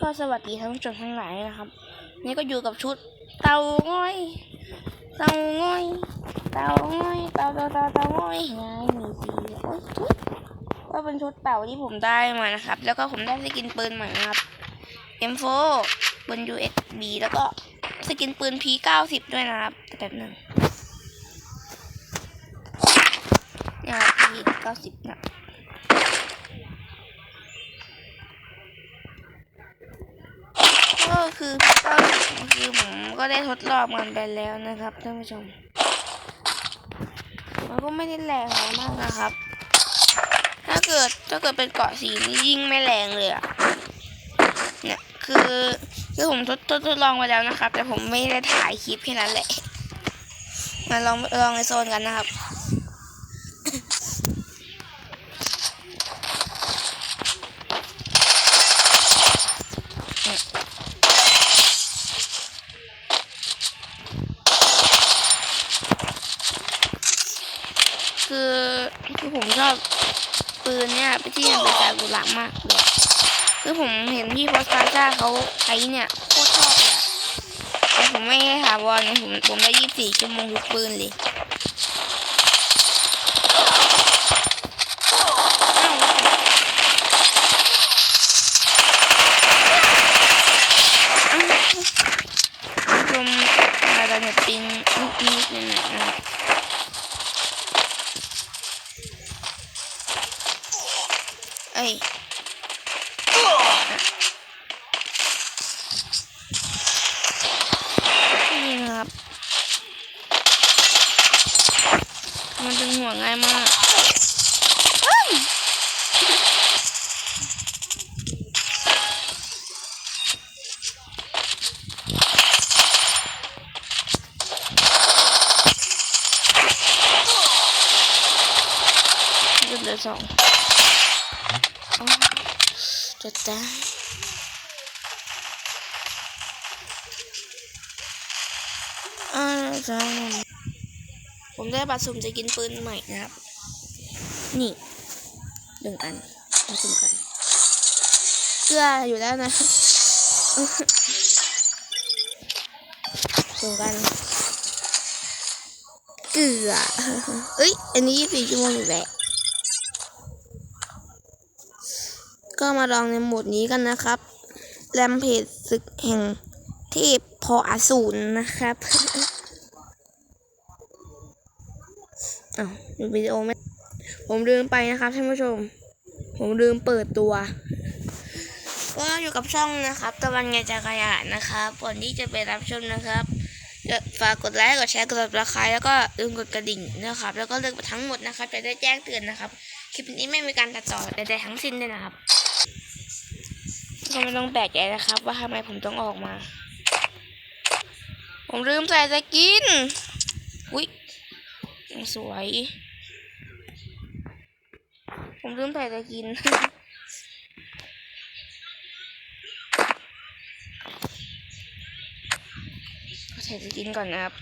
ก็สวัสดีท่านผู้ชมทั้งหลายนะครับ นี่ก็อยู่กับชุดเตาง่อย เตาง่อย เตาง่อยเตาเตาเตาเตาง่อยไงมีสีโอ๊ยทุยก็เป็นชุดเต่าที่ผมได้มานะครับ แล้วก็ผมได้สกินปืนใหม่นะครับ M4 บน USB แล้วก็สกินปืน P90 ด้วยนะครับแต่แบบหนึ่งเนี่ยครับ P90 นะ ก็ คือก็คือผมก็ได้ทดลองมันไปแล้วนะครับท่านผู้ชม มันก็ไม่ได้แรงอะไรมากนะครับ ถ้าเกิดถ้าเกิดเป็นเกาะสีนี่ยิ่งไม่แรงเลยอะเนี่ยคือคือผมทดทดทดลองไปแล้วนะครับ แต่ผมไม่ได้ถ่ายคลิปแค่นั้นแหละมาลองลองในโซนกันนะครับ คือ คือผมชอบปืนเนี่ยไปที่มันเป็นซากุระมากเลยคือผมเห็นพี่โพสตาร์จ้าเขาใช้เนี่ยโคตรชอบเลยแต่ผมไม่ให้ถาวรไงผมผมได้ยี่สิบสี่ชั่วโมงทุกปืนเลยอ้าวอ้าวคุณผู้ชมอะไรเนี่ยปิงนิดนิดหน่อยๆ เอ้ยนี่นะครับ มันดึงหัวง่ายมากเฮ้ยเหลือสอง จะตายอ่าจ้าผมได้บัตรสุ่มจะกินปืนใหม่นะครับ นี่หนึ่งอันมาสุ่มกันเกลืออยู่แล้วนะสุ่มกันเกลือเอ้ย อันนี้ยี่สิบชั่วโมงอยู่แล้ว ก็มาลองในโหมดนี้กันนะครับแรมเพจศึกแห่งเทพพออสูรนะครับอ้าวดูวิดีโอไหมผมลืมไปนะครับท่านผู้ชม ผมลืมเปิดตัว ก็อยู่กับช่องนะครับตะวันไงจักรยานนะครับก่อนที่จะไปรับชมนะครับ ฝากกดไลค์กดแชร์กดติดตามแล้วก็ลืมกดกระดิ่งนะครับ แล้วก็เลือกทั้งหมดนะครับจะได้แจ้งเตือนนะครับ คลิปนี้ไม่มีการตัดต่อใดๆทั้งสิ้นเลยนะครับก็ไม่ต้องแปลกใจนะครับ ว่าทำไมผมต้องออกมา ผมลืมใส่สกินอุ๊ยยังสวย ผมลืมใส่สกิน ก็ใส่สกินก่อนนะครับ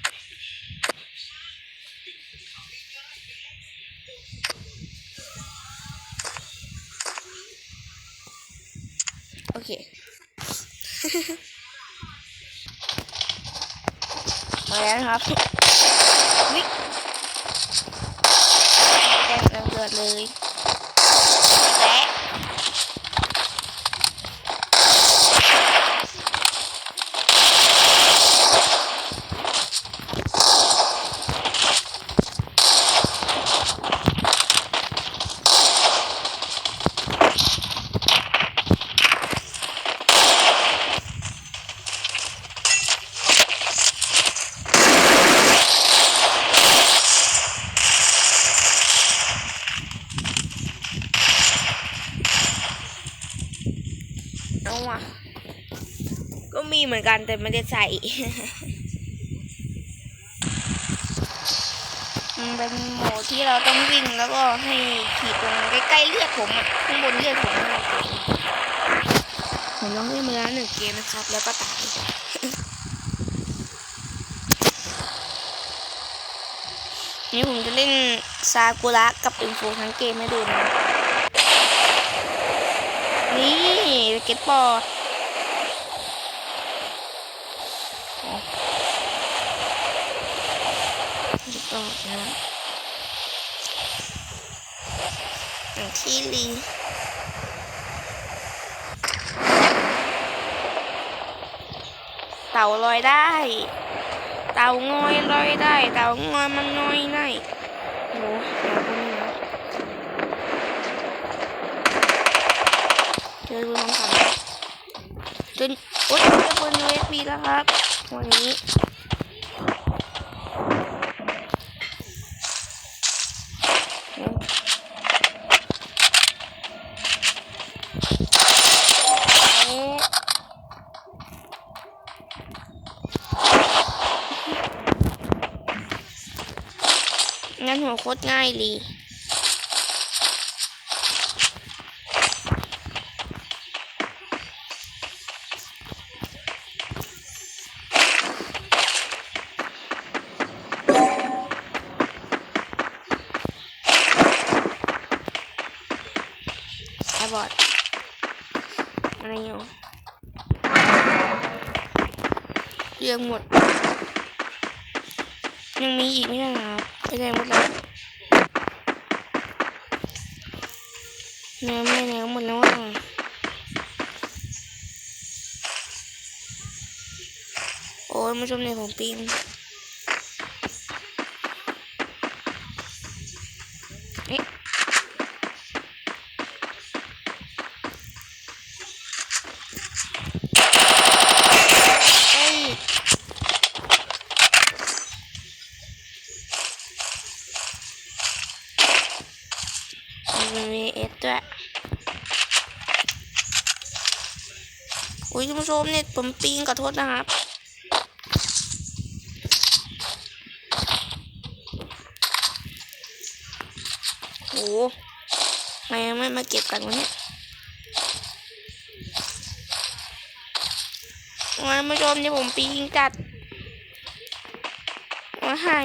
โอเค มาแล้วนะครับวิแจ้งเตือนเกิดเลยและเอาอะ กันแต่ไม่ได้ใส่เป็นโหมดที่เราต้องวิ่งแล้วก็ให้ขีดตรงใกล้ๆเลือดผมอะข้างบนเลือดผมนั่นแหละผมลองเล่นมาแล้วหนึ่งเกมนะครับ แล้วก็ตายนี่ผมจะเล่นซากุระกับอินโฟทั้งเกมให้ดูนะนี่เก็ตบอร์ กต้องนะอย่างที่ลีเต่าลอยได้ เต่างอยลอยได้ เต่างอยมันงอยได้โอ้เดี๋ยวคนนี้นะเจอคุณทำผ่านจนโอ๊ยเจอคน USB แล้วครับ วันนี้ โอ้ันหัวโคตรง่ายเลยไอบอดอะไรอยู่เรียงหมด ยังมีอีกไม่ใช่หรอครับไปได้หมดแล้วเนื้อไม่เนื้อหมดแล้วอะโอ้ยมาชมในของปีม อุ้ยคุณผู้ชมเน็ตผมปิงขอโทษนะครับโหทำไม่ไม่มาเก็บกันวะเนี่ยมาผู้ชมเนี่ยผมปิงจัดมาให้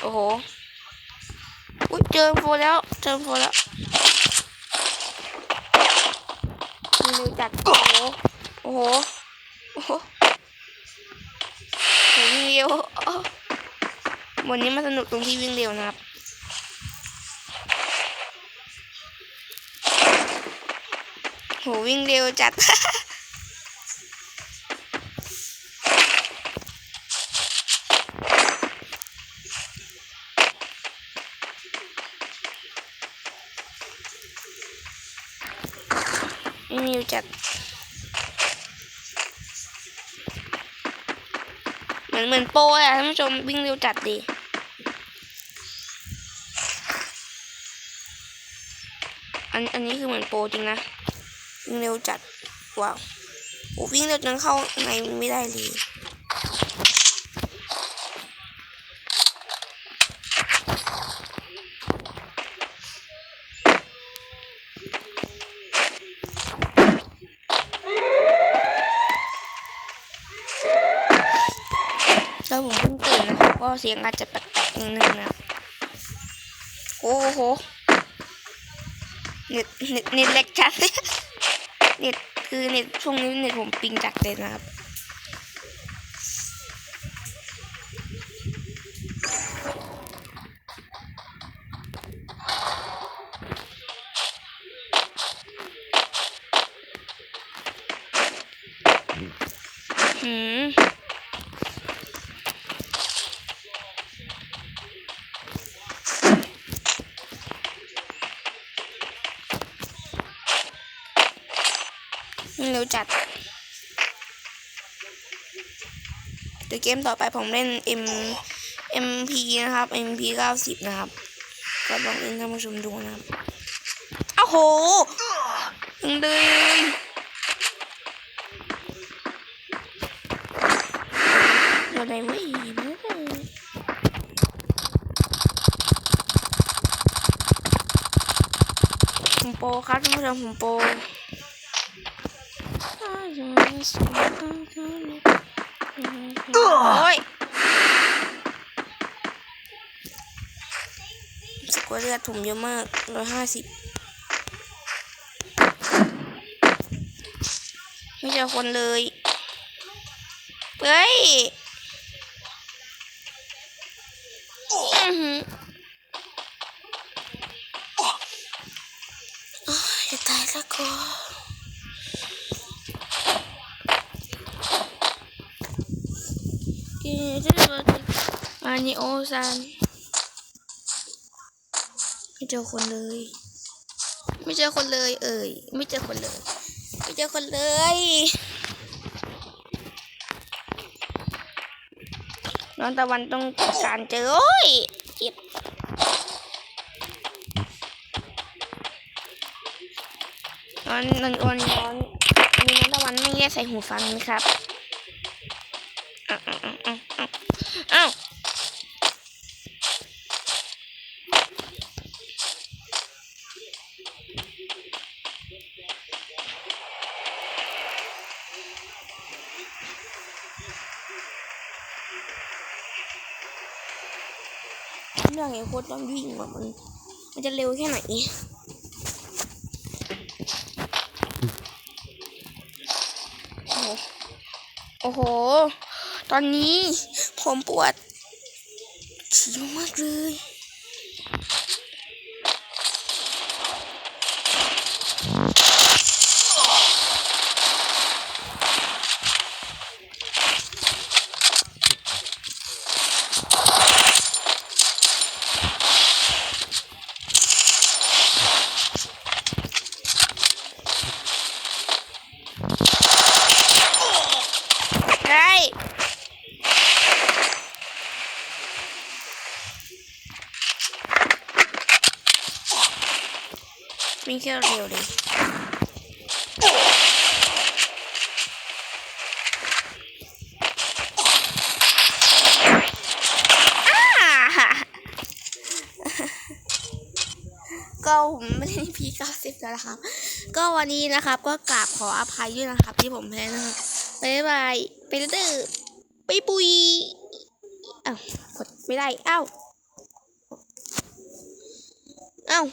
โอ้โห อุ้ยเจอโฟแล้วเจอโฟแล้วมีเร็วจัดโอ้โหโอ้โหโอ้โหวิ่งเร็ววันนี้มาสนุกตรงที่วิ่งเร็วนะครับโหวิ่งเร็วจัด จัด เหมือนเหมือนโปรอะท่านผู้ชมวิ่งเร็วจัดดีอันอันนี้คือเหมือนโปรจริงนะวิ่งเร็วจัดว้าวโอ้วิ่งเร็วจนเข้าในไม่ได้เลย แล้วผมเพิ่งตื่นนะครับก็เสียงอาจจะแปลกๆนิดนึงนะโอ้โหเน็ตเน็ตเน็ตเล็กจัดเน็ตคือเน็ตช่วงนี้เน็ตผมปิงจัดเลยนะครับหืม จัดเดี๋ยวเกมต่อไปผมเล่น M MP นะครับ MP 90 นะครับ ก็ลองเล่นท่านผู้ชมดูนะครับอ้าวโหยังเลยอะไรวะอีกผมโปรครับท่านผู้ชมผมโปร โอ้สกอเรือดผมเยอะมากร้อยห้าสิบไม่เจอคนเลย เฮ้ย อานิโอซันไม่เจอคนเลย ไม่เจอคนเลย เอ่ยไม่เจอคนเลย ไม่เจอคนเลยน้องตะวันต้องการเจอโอ้ยเจ็บนอนนอนนอนนอนมีน้องตะวันไม่แยกใส่หูฟังนะครับอ้าว อ้าวอ้าวอ้าวอ้าวเรื่องไอ้โคตรต้องวิ่งแบบมัน มันจะเร็วแค่ไหนโอ้โหโอ้โหตอนนี้ผมปวดฉี่มากเลย ได้ วิ่งแค่เร็วเลยก็ผมไม่ได้พีเก้าสิบแล้วนะครับ ก็วันนี้นะครับ ก็กราบขออภัยด้วยนะครับ ที่ผมแพ้นะครับบ๊ายบายไปเด้อไปปุยอ้าวกดไม่ได้อ้าวอ้าว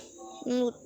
หลุด